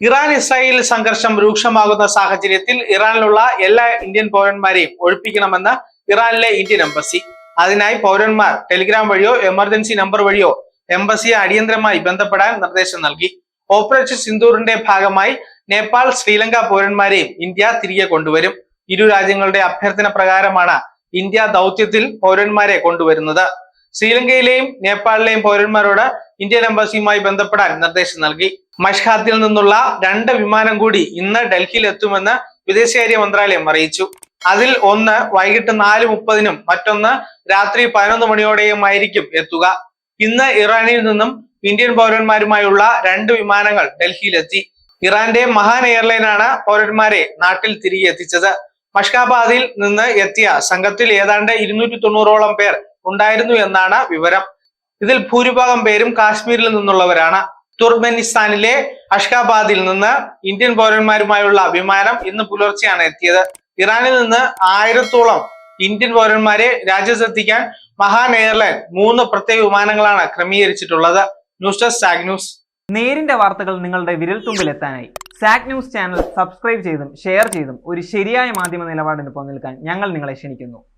Iran Israel സംഘർഷം രൂക്ഷമാകുന്ന സാഹചര്യത്തിൽ ഇറാനിലുള്ള എല്ലാ ഇന്ത്യൻ പൗരന്മാരെയും ഒഴിപ്പിക്കണമെന്ന് ഇറാനിലെ ഇന്ത്യൻ എംബസി. അതിനായി പൗരന്മാർ ടെലിഗ്രാം വഴിയോ എമർജൻസി നമ്പർ വഴിയോ എംബസിയെ അടിയന്തരമായി ബന്ധപ്പെടാൻ നിർദ്ദേശം നൽകി. ഓപ്പറേഷൻ സിന്ദൂറിന്റെ ഭാഗമായി നേപ്പാൾ ശ്രീലങ്ക പൗരന്മാരെയും ഇന്ത്യ തിരികെ കൊണ്ടുവരും. ഇരു രാജ്യങ്ങളുടെ അഭ്യർത്ഥന പ്രകാരമാണ് ഇന്ത്യ ദൗത്യത്തിൽ പൗരന്മാരെ കൊണ്ടുവരുന്നത്. ശ്രീലങ്കയിലെയും നേപ്പാളിലെയും പൗരന്മാരോട് ഇന്ത്യൻ എംബസിയുമായി ബന്ധപ്പെടാൻ നിർദ്ദേശം നൽകി. മഷ്ഹാത്തിൽ നിന്നുള്ള രണ്ട് വിമാനം കൂടി ഇന്ന് ഡൽഹിയിൽ എത്തുമെന്ന് വിദേശകാര്യ മന്ത്രാലയം അറിയിച്ചു. അതിൽ ഒന്ന് വൈകിട്ട് നാല് മുപ്പതിനും മറ്റൊന്ന് രാത്രി പതിനൊന്ന് മണിയോടെയുമായിരിക്കും എത്തുക. ഇന്ന് ഇറാനിൽ നിന്നും ഇന്ത്യൻ പൗരന്മാരുമായുള്ള രണ്ട് വിമാനങ്ങൾ ഡൽഹിയിലെത്തി. ഇറാന്റെ മഹാൻ എയർലൈനാണ് പൗരന്മാരെ നാട്ടിൽ തിരികെ എത്തിച്ചത്. മഷ്കാബാദിൽ നിന്ന് എത്തിയ സംഘത്തിൽ ഏതാണ്ട് ഇരുന്നൂറ്റി തൊണ്ണൂറോളം പേർ ഉണ്ടായിരുന്നു എന്നാണ് വിവരം. ഇതിൽ ഭൂരിഭാഗം പേരും കാശ്മീരിൽ നിന്നുള്ളവരാണ്. തുർക്ക്മെനിസ്ഥാനിലെ അഷ്കാബാദിൽ നിന്ന് ഇന്ത്യൻ പൗരന്മാരുമായുള്ള വിമാനം ഇന്ന് പുലർച്ചെയാണ് എത്തിയത്. ഇറാനിൽ നിന്ന് ആയിരത്തോളം ഇന്ത്യൻ പൗരന്മാരെ രാജ്യത്തെത്തിക്കാൻ മഹാൻ എയർലൈൻ മൂന്ന് പ്രത്യേക വിമാനങ്ങളാണ് ക്രമീകരിച്ചിട്ടുള്ളത്. News desk news. നേരിന്റെ വാർത്തകൾ നിങ്ങളുടെ വിരൽത്തുമ്പിലെത്താനായി. സാക് ന്യൂസ് ചാനൽ സബ്സ്ക്രൈബ് ചെയ്തും ഷെയർ ചെയ്തും ഒരു ശരിയായ മാധ്യമ നിലപാടിന് നിൽക്കാൻ ഞങ്ങൾ നിങ്ങളെ ക്ഷണിക്കുന്നു.